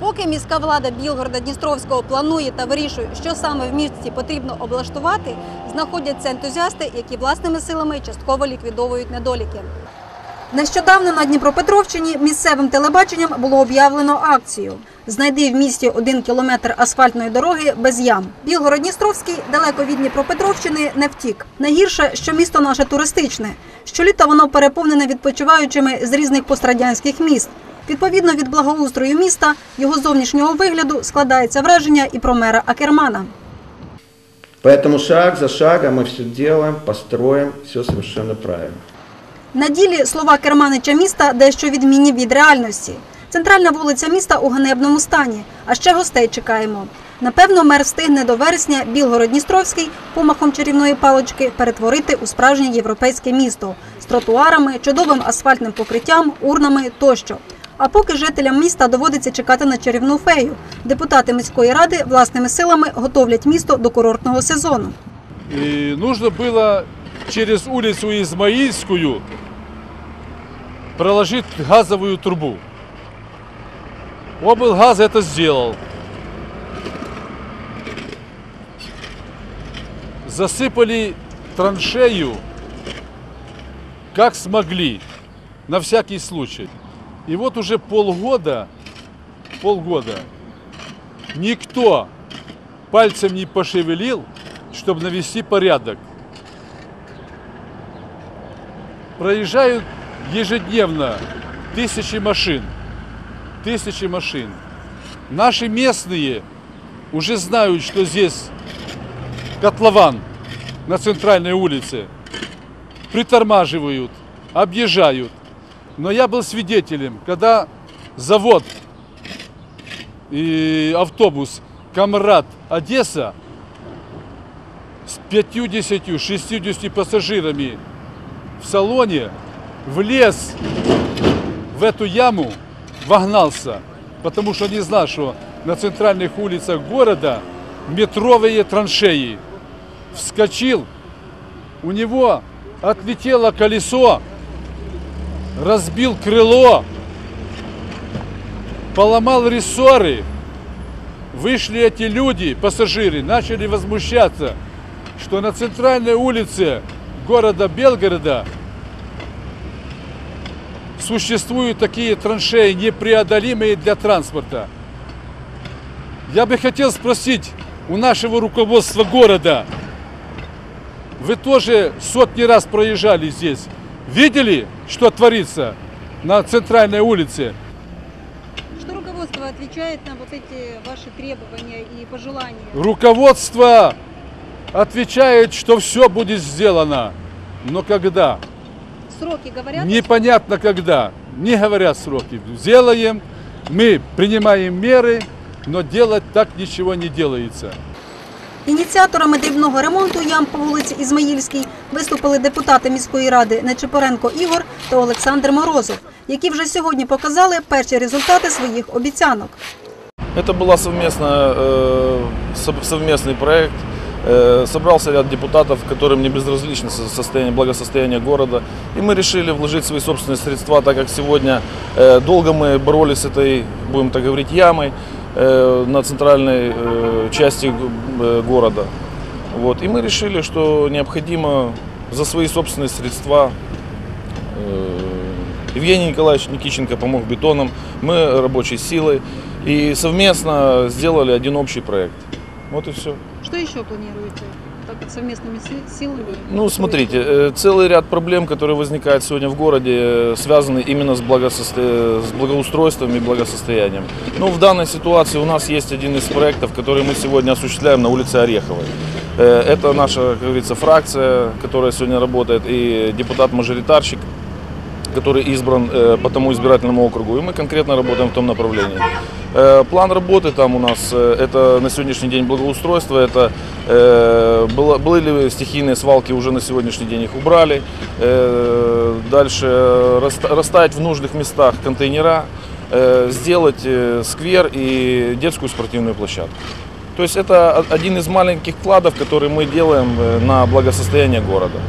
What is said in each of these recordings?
Поки міська влада Білгорода Дністровського планує та вирішує, що саме в місті потрібно облаштувати, знаходяться ентузіасти, які власними силами частково ліквідовують недоліки. Нещодавно на Дніпропетровщині місцевим телебаченням було об'явлено акцію Знайди в місті один кілометр асфальтної дороги без ям. Білгород-Дністровський далеко від Дніпропетровщини не втік. Найгірше, що місто наше туристичне. Щоліта воно переповнене відпочиваючими з різних пострадянських міст. Відповідно від благоустрою міста, його зовнішнього вигляду складається враження і про мера Акермана. Поэтому шаг за шагом мы все делаем, построим, все совершенно правильно. На ділі слова керманича міста дещо відмінні від реальності. Центральна вулиця міста у ганебному стані, а ще гостей чекаємо. Напевно, мер встигне до вересня Білгород-Дністровський помахом чарівної палочки перетворити у справжнє європейське місто з тротуарами, чудовим асфальтним покриттям, урнами тощо. А поки жителям міста доводиться чекати на чарівну фею. Депутати міської ради власними силами готовлять місто до курортного сезону. И нужно было через улицу Измаильскую проложить газовую трубу. Облгаз это сделал. Засыпали траншею как смогли, на всякий случай. И вот уже полгода, полгода никто пальцем не пошевелил, чтобы навести порядок. Проезжают ежедневно тысячи машин. Тысячи машин. Наши местные уже знают, что здесь котлован на центральной улице. Притормаживают, объезжают. Но я был свидетелем, когда завод и автобус Камрад Одесса с 50-60 пассажирами в салоне влез в эту яму, вогнался, потому что не знал, что на центральных улицах города метровые траншеи. Вскочил, у него отлетело колесо, разбил крыло, поломал рессоры. Вышли эти люди, пассажиры, начали возмущаться, что на центральной улице города Белгорода существуют такие траншеи, непреодолимые для транспорта. Я бы хотел спросить у нашего руководства города, вы тоже сотни раз проезжали здесь, видели, что творится на центральной улице? Что руководство отвечает на вот эти ваши требования и пожелания? Руководство отвечает, что все будет сделано. Но когда? Сроки говорят? Непонятно когда. Не говорят сроки. Сделаем, мы принимаем меры, но делать так ничего не делается. Ініціаторами дрібного ремонту ям по вулиці Ізмаїльській виступили депутати міської ради Нечипоренко Ігор та Олександр Морозов, які вже сьогодні показали перші результати своїх обіцянок. Это был совместно, э, сов- совместный проект. Э, собрался ряд депутатов, которым не безразлично со- состояние, благосостояние города. И мы решили вложить свои собственные средства, так как сегодня э, долго мы боролись с этой, будем так говорить, ямой э, На центральной э, части э, города. Вот. И мы решили, что необходимо за свои собственные средства Э, Евгений Николаевич Никиченко помог бетоном, мы рабочей силой. И совместно сделали один общий проект. Вот и все. Что еще планируете совместными си- силами? Ну, смотрите, э, целый ряд проблем, которые возникают сегодня в городе, э, связаны именно с, благососто- с благоустройством и благосостоянием. Ну, в данной ситуации у нас есть один из проектов, который мы сегодня осуществляем на улице Ореховой. Э, Это наша, как говорится, фракция, которая сегодня работает, и депутат-мажоритарщик, который избран по тому избирательному округу, и мы конкретно работаем в том направлении. Э, План работы там у нас, э, это на сегодняшний день благоустройство, это э, было, были стихийные свалки, уже на сегодняшний день их убрали. Э, Дальше э, раста- расставить в нужных местах контейнера, э, сделать э, сквер и детскую спортивную площадку. То есть это о- один из маленьких вкладов, который мы делаем э, на благосостояние города.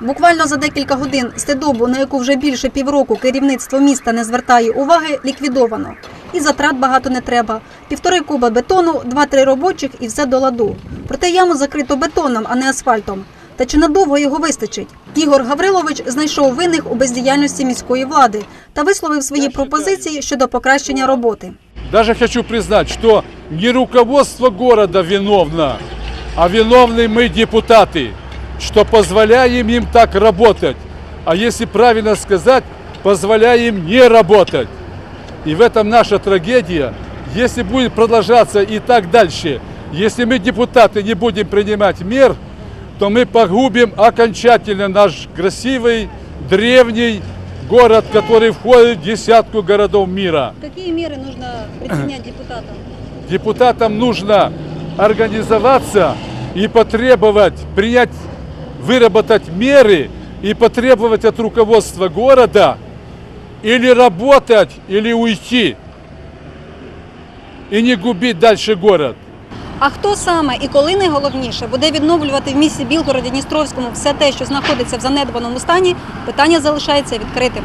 Буквально за декілька годин стедобу, на яку вже більше півроку керівництво міста не звертає уваги, ліквідовано. І затрат багато не треба. Півтори куба бетону, два-три робочих і все до ладу. Проте яму закрито бетоном, а не асфальтом. Та чи надовго його вистачить? Ігор Гаврилович знайшов винних у бездіяльності міської влади та висловив свої пропозиції щодо покращення роботи. Даже хочу признать, что не руководство города виновно, а виновны мы, депутаты, что позволяем им так работать. А если правильно сказать, позволяем не работать. И в этом наша трагедия. Если будет продолжаться и так дальше, если мы, депутаты, не будем принимать мер, то мы погубим окончательно наш красивый, древний город, который входит в десятку городов мира. Які міри потрібно прийняти депутатам? депутатам нужно организоваться и потребовать, принять, выработать меры и потребовать от руководства города или работать, или уйти. И не губить дальше город. А хто саме і коли найголовніше буде відновлювати в місті Білгороді Дністровському все те, що знаходиться в занедбаному стані, питання залишається відкритим.